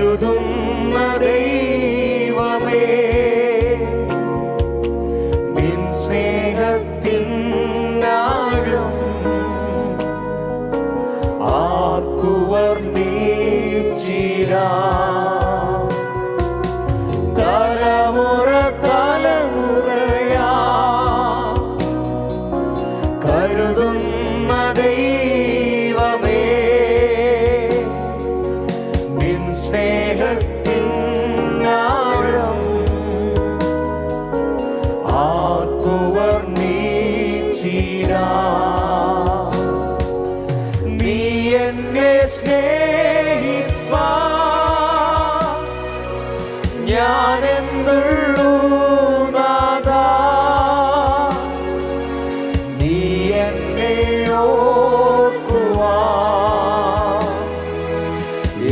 കരുതുന്ന ദൈവമേ നിൻ സ്നേഹത്തിൻ നാഴും ആർക്കുവർ നീച്ചിരാ തലമുറ സ്നേഹത്തിൻ ആഴം ആർക്കുവർ നീച്ചിരാ നീ എന്നെ സ്നേഹിപ്പാ. ഞാൻ എന്നുള്ളൂ നാഥാ നീ എന്നെ